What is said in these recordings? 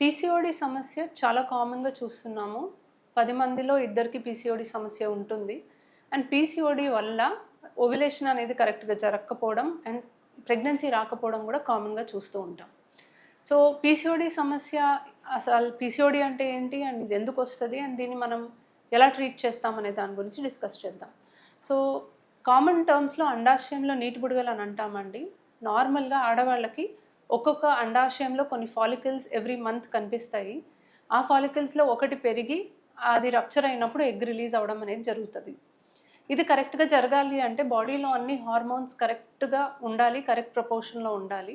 PCOD సమస్య చాలా కామన్గా చూస్తున్నాము. పది మందిలో ఇద్దరికి పీసీఓడి సమస్య ఉంటుంది. అండ్ పీసీఓడి వల్ల ఓవిలేషన్ అనేది కరెక్ట్గా జరగకపోవడం అండ్ ప్రెగ్నెన్సీ రాకపోవడం కూడా కామన్గా చూస్తూ ఉంటాం. సో పీసీఓడి సమస్య అసలు పీసీఓడి అంటే ఏంటి? అండ్ ఇది ఎందుకు వస్తుంది? అండ్ దీన్ని మనం ఎలా ట్రీట్ చేస్తామనే దాని గురించి డిస్కస్ చేద్దాం. సో కామన్ టర్మ్స్లో అండాశయంలో నీటి బుడగలు అని అంటామండి. నార్మల్గా ఆడవాళ్ళకి ఒక్కొక్క అండాశయంలో కొన్ని ఫాలికల్స్ ఎవ్రీ మంత్ కనిపిస్తాయి. ఆ ఫాలికల్స్లో ఒకటి పెరిగి అది రప్చర్ అయినప్పుడు ఎగ్ రిలీజ్ అవ్వడం అనేది జరుగుతుంది. ఇది కరెక్ట్గా జరగాలి అంటే బాడీలో అన్ని హార్మోన్స్ కరెక్ట్గా ఉండాలి కరెక్ట్ ప్రపోర్షన్లో ఉండాలి.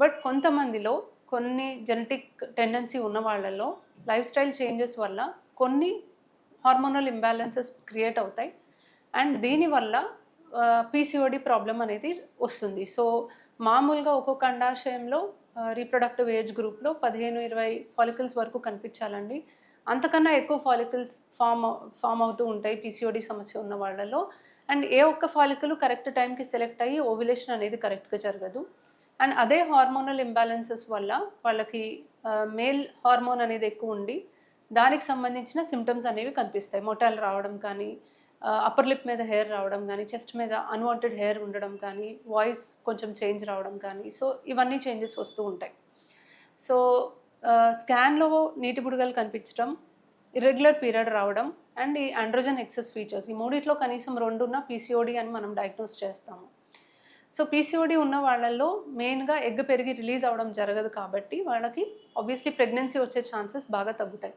బట్ కొంతమందిలో కొన్ని జెనెటిక్ టెండెన్సీ ఉన్న వాళ్ళలో లైఫ్ స్టైల్ చేంజెస్ వల్ల కొన్ని హార్మోనల్ ఇంబ్యాలెన్సెస్ క్రియేట్ అవుతాయి. అండ్ దీనివల్ల పీసీఓడి ప్రాబ్లం అనేది వస్తుంది. సో మామూలుగా ఒక్కొక్క అండాశయంలో రీప్రొడక్టివ్ ఏజ్ గ్రూప్లో పదిహేను ఇరవై ఫాలికల్స్ వరకు కనిపించాలండి. అంతకన్నా ఎక్కువ ఫాలికల్స్ ఫామ్ ఫామ్ అవుతూ ఉంటాయి పీసీఓడి సమస్య ఉన్న వాళ్ళలో. అండ్ ఏ ఒక్క ఫాలికల్ కరెక్ట్ టైంకి సెలెక్ట్ అయ్యి ఓవిలేషన్ అనేది కరెక్ట్గా జరగదు. అండ్ అదే హార్మోనల్ ఇంబ్యాలెన్సెస్ వల్ల వాళ్ళకి మేల్ హార్మోన్ అనేది ఎక్కువ ఉండి దానికి సంబంధించిన సిమ్టమ్స్ అనేవి కనిపిస్తాయి. మొటాలు రావడం కానీ అప్పర్ లిప్ మీద హెయిర్ రావడం కానీ చెస్ట్ మీద అన్వాంటెడ్ హెయిర్ ఉండడం కానీ వాయిస్ కొంచెం చేంజ్ రావడం కానీ సో ఇవన్నీ చేంజెస్ వస్తూ ఉంటాయి. సో స్కాన్లో నీటి బుడగలు కనిపించడం ఇర్రెగ్యులర్ పీరియడ్ రావడం అండ్ ఈ ఆండ్రోజన్ ఎక్సెస్ ఫీచర్స్ ఈ మూడిట్లో కనీసం రెండు ఉన్న పీసీఓడి అని మనం డయాగ్నోస్ చేస్తాము. సో పీసీఓడి ఉన్న వాళ్ళల్లో మెయిన్గా ఎగ్ పెరిగి రిలీజ్ అవ్వడం జరగదు కాబట్టి వాళ్ళకి ఆబ్వియస్లీ ప్రెగ్నెన్సీ వచ్చే ఛాన్సెస్ బాగా తగ్గుతాయి.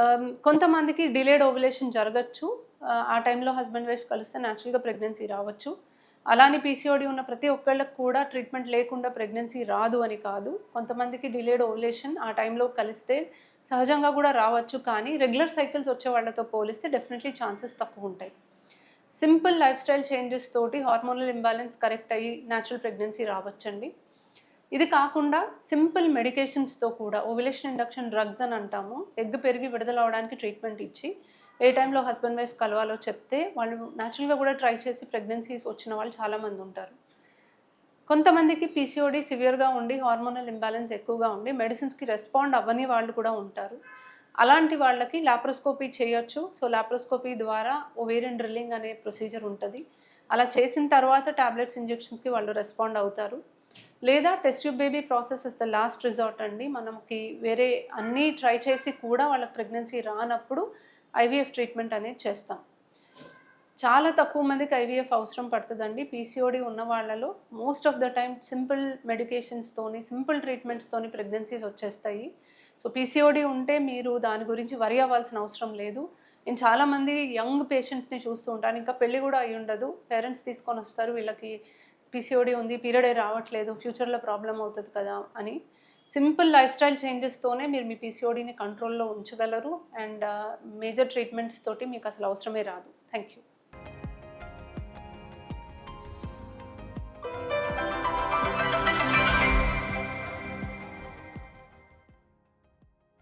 Um, కొంతమందికి డిలేడ్ ఓవులేషన్ జరగచ్చు. Uh, ఆ టైంలో హస్బెండ్ వైఫ్ కలిస్తే న్యాచురల్గా ప్రెగ్నెన్సీ రావచ్చు. అలానే పీసీఓడి ఉన్న ప్రతి ఒక్కళ్ళకి కూడా ట్రీట్మెంట్ లేకుండా ప్రెగ్నెన్సీ రాదు అని కాదు. కొంతమందికి డిలేడ్ ఓవులేషన్ ఆ టైంలో కలిస్తే సహజంగా కూడా రావచ్చు కానీ రెగ్యులర్ సైకిల్స్ వచ్చే వాళ్ళతో పోలిస్తే డెఫినెట్లీ ఛాన్సెస్ తక్కువ ఉంటాయి. సింపుల్ లైఫ్ స్టైల్ చేంజెస్ తోటి హార్మోనల్ ఇంబ్యాలెన్స్ కరెక్ట్ అయ్యి న్యాచురల్ ప్రెగ్నెన్సీ రావచ్చండి. ఇది కాకుండా సింపుల్ మెడికేషన్స్తో కూడా ఓవిలేషన్ ఇండక్షన్ డ్రగ్స్ అని అంటాము. ఎగ్ పెరిగి విడుదల అవడానికి ట్రీట్మెంట్ ఇచ్చి ఏ టైంలో హస్బెండ్ వైఫ్ కలవాలో చెప్తే వాళ్ళు న్యాచురల్గా కూడా ట్రై చేసి ప్రెగ్నెన్సీస్ వచ్చిన వాళ్ళు చాలామంది ఉంటారు. కొంతమందికి పీసీఓడి సివియర్గా ఉండి హార్మోనల్ ఇంబ్యాలెన్స్ ఎక్కువగా ఉండి మెడిసిన్స్కి రెస్పాండ్ అవ్వని వాళ్ళు కూడా ఉంటారు. అలాంటి వాళ్ళకి లాప్రోస్కోపీ చేయొచ్చు. సో లాప్రోస్కోపీ ద్వారా ఓవేరియన్ డ్రిల్లింగ్ అనే ప్రొసీజర్ ఉంటుంది. అలా చేసిన తర్వాత టాబ్లెట్స్ ఇంజెక్షన్స్కి వాళ్ళు రెస్పాండ్ అవుతారు. లేదా test tube baby process is the last resort అండి. మనకి వేరే అన్నీ ట్రై చేసి కూడా వాళ్ళకి ప్రెగ్నెన్సీ రానప్పుడు ఐవీఎఫ్ ట్రీట్మెంట్ అనేది చేస్తాం. చాలా తక్కువ మందికి ఐవీఎఫ్ అవసరం పడుతుందండి. పీసీఓడి ఉన్న వాళ్ళలో most of the time simple మెడికేషన్స్తోని simple ట్రీట్మెంట్స్తోని ప్రెగ్నెన్సీస్ వచ్చేస్తాయి. సో పీసీఓడి ఉంటే మీరు దాని గురించి వరి అవ్వాల్సిన అవసరం లేదు. నేను చాలామంది యంగ్ పేషెంట్స్ని చూస్తూ ఉంటాను. ఇంకా పెళ్ళి కూడా అయి ఉండదు పేరెంట్స్ తీసుకొని వస్తారు. వీళ్ళకి పీసీఓడి ఉంది పీరియడ్ రావట్లేదు ఫ్యూచర్లో ప్రాబ్లం అవుతుంది కదా అని. సింపుల్ లైఫ్ స్టైల్ చేంజెస్తోనే మీరు మీ పీసీఓడిని కంట్రోల్లో ఉంచగలరు అండ్ మేజర్ ట్రీట్మెంట్స్ తోటి మీకు అసలు అవసరమే రాదు. Thank you